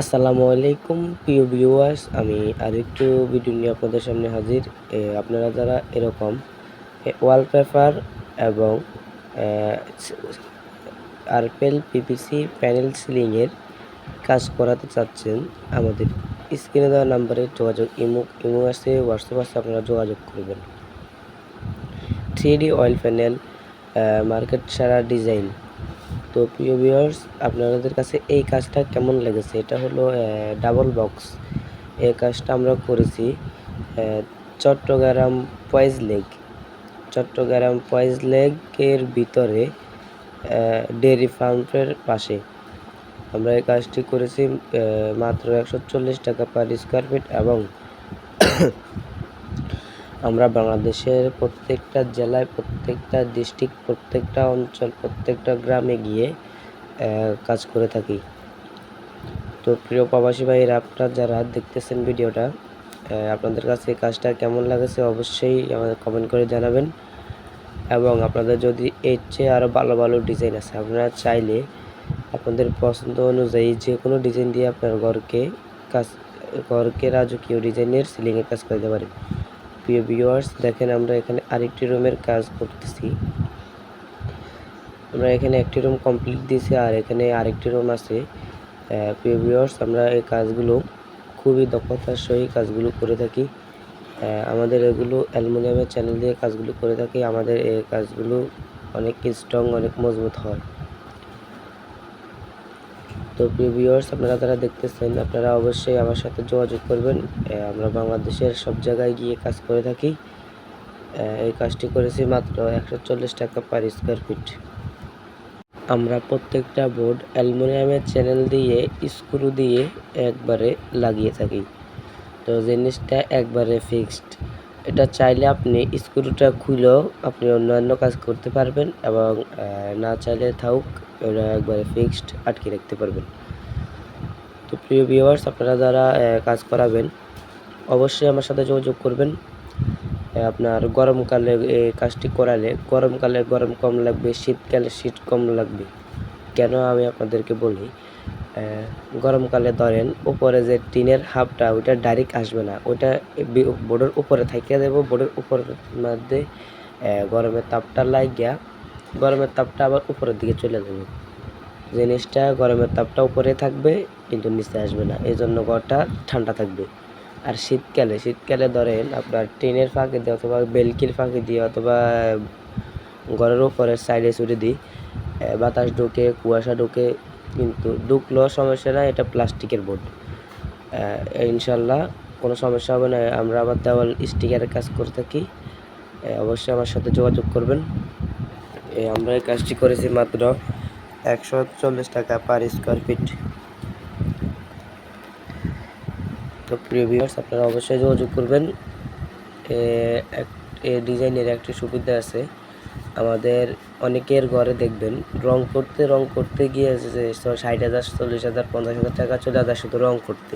আসসালামু আলাইকুম প্রিয় ভিউয়ার্স আমি আরেকটু ভিডিও নিয়ে আপনাদের সামনে হাজির। আপনারা যারা এরকম ওয়ালপেপার এবং আরপেল পিপিসি প্যানেল সিলিংয়ের কাজ করাতে চাচ্ছেন, আমাদের স্ক্রিনে দেওয়া নাম্বারে যোগাযোগ, ইমো ইমো আছে হোয়াটসঅ্যাপ আছে, আপনারা যোগাযোগ করবেন। Three D oil panel market সারা ডিজাইন তো প্রিয় ভিউয়ার্স আপনাদের কাছে এই কাজটা কেমন লেগেছে? এটা হলো ডাবল বক্স এই কাজটা আমরা করেছি Chattogram Foy's lake. Chattogram Foy's লেকের ভিতরে ডেয়ারি ফার্মের পাশে। আমরা এই কাজটি করেছি মাত্র একশো চল্লিশ টাকা পার স্কোয়ার ফিট এবং আমরা বাংলাদেশের প্রত্যেকটা জেলায়, প্রত্যেকটা ডিস্ট্রিক্ট প্রত্যেকটা অঞ্চল, প্রত্যেকটা গ্রামে গিয়ে কাজ করে থাকি। তো প্রিয় প্রবাসী ভাইয়েরা, আপনারা যারা দেখতেছেন ভিডিওটা আপনাদের কাছে এই কাজটা কেমন লাগেছে অবশ্যই আমাদের কমেন্ট করে জানাবেন। এবং আপনাদের যদি এর চেয়ে আরও ভালো ভালো ডিজাইন আছে, আপনারা চাইলে আপনাদের পছন্দ অনুযায়ী যে কোনো ডিজাইন দিয়ে আপনার ঘরকে কাজ, ঘরকে রাজকীয় ডিজাইনের সিলিংয়ের কাজ করতে পারেন। প্রিয় ভিউয়ার্স দেখেন আমরা এখানে আরেকটি রুমের কাজ করতেছি। আমরা এখানে একটি রুম কমপ্লিট দিয়েছি আর এখানে আরেকটি রুম আছে। প্রিয় ভিউয়ার্স আমরা এই কাজগুলো খুবই দক্ষতার সহিত কাজগুলো করে থাকি। আমাদের এগুলো অ্যালুমিনিয়ামের চ্যানেল দিয়ে কাজগুলো করে থাকি। আমাদের এই কাজগুলো অনেক স্ট্রং অনেক মজবুত হয়। তো প্রিয় ভিউয়ার্স আপনারা যারা দেখতেছেন, আপনারা অবশ্যই আমার সাথে যোগাযোগ করবেন। আমরা বাংলাদেশের সব জায়গায় গিয়ে কাজ করে থাকি। এই কাজটি করেছি মাত্র একশো চল্লিশ টাকা পার স্কোয়ার ফিট আমরা প্রত্যেকটা বোর্ড অ্যালুমিনিয়ামের চ্যানেল দিয়ে স্ক্রু দিয়ে একবারে লাগিয়ে থাকি। তো জিনিসটা একবারে ফিক্সড এটা চাইলে আপনি স্ক্রুটা খুলেও আপনি অন্যান্য কাজ করতে পারবেন এবং না চাইলে থাকুক এটা একবারে ফিক্সড আটকে রাখতে পারবেন। তো প্রিয় ভিউয়ার্স আপনারা যারা কাজ করাবেন, অবশ্যই আমার সাথে যোগাযোগ করবেন। আপনার গরমকালে এই কাজটি করালে, গরমকালে গরম কম লাগবে, শীতকালে শীত কম লাগবে। কেন আমি আপনাদেরকে বলি গরমকালে ধরেন উপরে যে টিনের হাফটা, ওইটা ডাইরেক্ট আসবে না। ওইটা বোর্ডের উপরে থাকিয়ে দেবো, বোর্ডের উপরের মধ্যে গরমের তাপটা লাগিয়া গরমের তাপটা আবার উপরের দিকে চলে যাবে। জিনিসটা গরমের তাপটা উপরে থাকবে, কিন্তু নিচে আসবে না। এই জন্য ঘরটা ঠান্ডা থাকবে। আর শীতকালে শীতকালে ধরেন আপনার ট্রেনের ফাঁকে দিয়ে অথবা বেলকির ফাঁকে দিয়ে অথবা ঘরের উপরে সাইডে ছুটে দিই বাতাস ঢোকে, কুয়াশা ঢোকে, কিন্তু ঢুকলেও সমস্যা নাই, এটা প্লাস্টিকের বোর্ড। ইনশাল্লাহ কোনো সমস্যা হবে না। আমরা আবার দেওয়াল স্টিকারের কাজ করে থাকি। অবশ্যই আমার সাথে যোগাযোগ করবেন। আমরা এই কাজটি করেছি মাত্র একশো চল্লিশ টাকা পার স্কোয়ার ফিট তো প্রিয় ভিউয়ার্স আপনারা অবশ্যই যোগাযোগ করবেন। এ ডিজাইনের একটি সুবিধা আছে। আমাদের অনেকের ঘরে দেখবেন, রং করতে রং করতে গিয়ে যে ষাট হাজার, চল্লিশ হাজার, পঞ্চাশ হাজার টাকা চলে হাজার শুধু রং করতে।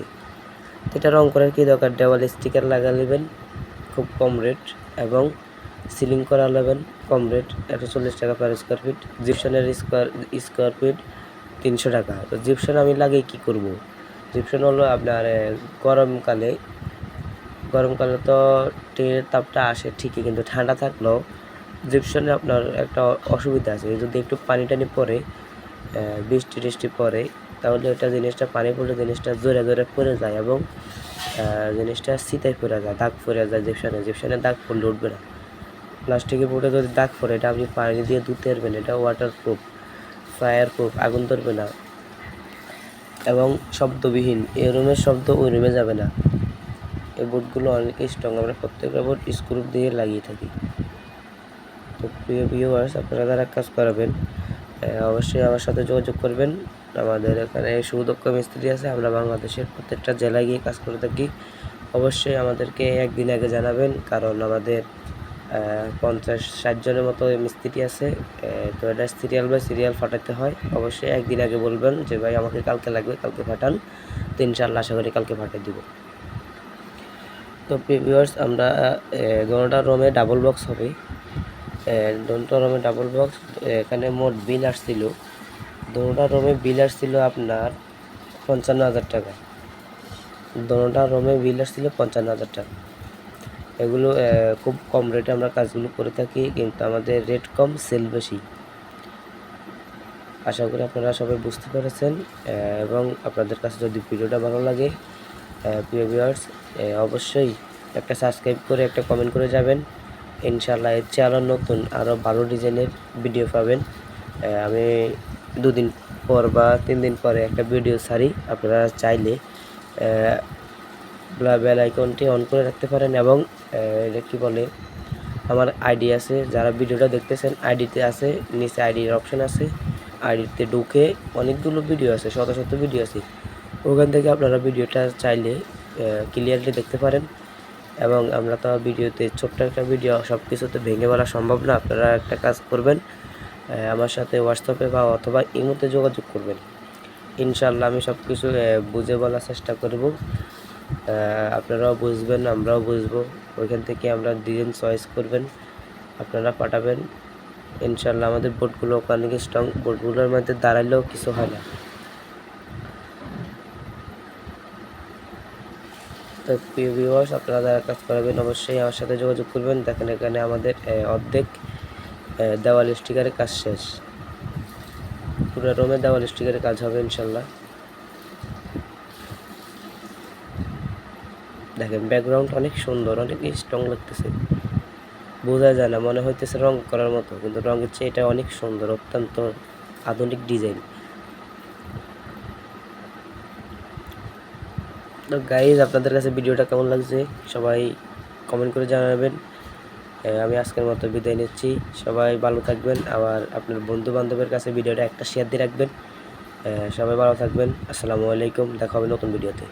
এটা রং করার কি দরকার? দেওয়ালে স্টিকার লাগা নেবেন খুব কম রেট এবং সিলিং করা নেবেন কম রেট একশো চল্লিশ টাকা পার স্কোয়ার ফিট জিপশনের স্কোয়ার স্কোয়ার ফিট তিনশো টাকা। তো জিপশন আমি লাগিয়ে কী করব? জিপশন হলো আপনার গরমকালে গরমকালে তো টিনের তাপটা আসে ঠিকই কিন্তু ঠান্ডা থাকলেও জিপশনে আপনার একটা অসুবিধা আছে। যদি একটু পানি টানি আহ, বৃষ্টি টিষ্টি পড়ে তাহলে ওটা জিনিসটা পানি পড়লে জিনিসটা জোরে জোরে পড়ে যায় এবং জিনিসটা শীতায় পড়ে যায় দাগ পড়ে যায় জিপশনে জিপশনে দাগ পড়লে উঠবে না। প্লাস্টিকের বোর্ডে যদি দাগ পড়ে, এটা আপনি পানি দিয়ে ধুতে পারবেন এটা ওয়াটার প্রুফ ফায়ার প্রুফ আগুন ধরবে না। এবং শব্দবিহীন, এই রুমের শব্দ ওই রুমে যাবে না। এই বোর্ডগুলো অনেক স্ট্রং আমরা প্রত্যেকটা বোর্ড স্ক্রুপ দিয়ে লাগিয়ে থাকি। তো প্রিয় ভিউয়ার্স আপনারা যারা কাজ করাবেন অবশ্যই আমার সাথে যোগাযোগ করবেন। আমাদের এখানে সুদক্ষ মিস্ত্রি আছে, আমরা বাংলাদেশের প্রত্যেকটা জেলায় গিয়ে কাজ করে থাকি। অবশ্যই আমাদেরকে একদিন আগে জানাবেন, কারণ আমাদের পঞ্চাশ, ষাট জনের মতো মিস্ত্রি আছে। তো এটা সিরিয়াল বাই সিরিয়াল ফাটাতে হয়। অবশ্যই একদিন আগে বলবেন যে, ভাই, আমাকে কালকে লাগবে, কালকে পাঠান তো ইনশাল্লাহ আশা করি কালকে পাঠিয়ে দিব। তো ভিউয়ার্স আমরা দোনোটা রুমে ডাবল বক্স হবে। দোনোটা রুমে ডাবল বক্স এখানে মোট বিল আসছিল। দোনোটা রুমে বিল আসছিল আপনার পঞ্চান্ন হাজার টাকা। দোনোটা রুমে বিল আসছিল পঞ্চান্ন হাজার টাকা। এগুলো খুব কম রেটে আমরা কাজগুলো করে থাকি, কিন্তু আমাদের রেট কম সেল বেশি। আশা করি আপনারা সবাই বুঝতে পেরেছেন এবং আপনাদের কাছে যদি ভিডিওটা ভালো লাগে প্রিয় ভিউয়ার্স অবশ্যই একটা সাবস্ক্রাইব করে, একটা কমেন্ট করে যাবেন। ইনশাল্লাহ এর চেয়ে আরও নতুন আরও ভালো ডিজাইনের ভিডিও পাবেন। আমি দুদিন পর বা তিন দিন পরে একটা ভিডিও ছাড়ি, আপনারা চাইলে বেল আইকনটি অন করে রাখতে পারেন এবং এটা কী বলে, আমার আইডি আছে। যারা ভিডিওটা দেখতেছেন আইডিতে আছে, নিচে আইডির অপশন আছে। আইডিতে ঢুকে অনেকগুলো ভিডিও আছে, শত শত ভিডিও আছে। ওখান থেকে আপনারা ভিডিওটা চাইলে ক্লিয়ারলি দেখতে পারেন। এবং আমরা তো ভিডিওতে ছোট্ট একটা ভিডিও সব কিছুতে ভেঙে বলা সম্ভব না। আপনারা একটা কাজ করবেন আমার সাথে হোয়াটসঅ্যাপে বা অথবা ইমোতে যোগাযোগ করবেন। ইনশাল্লাহ আমি সব কিছু বুঝে বলার চেষ্টা করব। আপনারাও বুঝবেন, আমরাও বুঝব। ওইখান থেকে আমরা ডিজাইন চয়েস করবেন, আপনারা পাঠাবেন। ইনশাল্লাহ আমাদের বোর্ডগুলো অনেক স্ট্রং বোর্ডগুলোর মধ্যে দাঁড়ালেও কিছু হয় না। তো প্রিয় ভিউয়ার্স আপনারা যারা কাজ করাবেন, অবশ্যই আমার সাথে যোগাযোগ করবেন। দেখেন এখানে আমাদের অর্ধেক দেওয়াল স্টিকারের কাজ শেষ। পুরো রুমে দেওয়াল স্টিকারের কাজ হবে ইনশাল্লাহ দেখেন ব্যাকগ্রাউন্ড অনেক সুন্দর, অনেক স্ট্রং লাগতেছে। বোঝা যায় না, মনে হইতেছে রং করার মতো, কিন্তু রঙের চেয়ে এটা অনেক সুন্দর, অত্যন্ত আধুনিক ডিজাইন তো গাইজ আপনাদের কাছে ভিডিওটা কেমন লাগছে? সবাই কমেন্ট করে জানাবেন। আমি আজকের মতো বিদায় নিচ্ছি। সবাই ভালো থাকবেন। আবার আপনার বন্ধু বান্ধবের কাছে ভিডিওটা একটা শেয়ার দিয়ে রাখবেন। সবাই ভালো থাকবেন। আসসালামু আলাইকুম। দেখা হবে নতুন ভিডিওতে।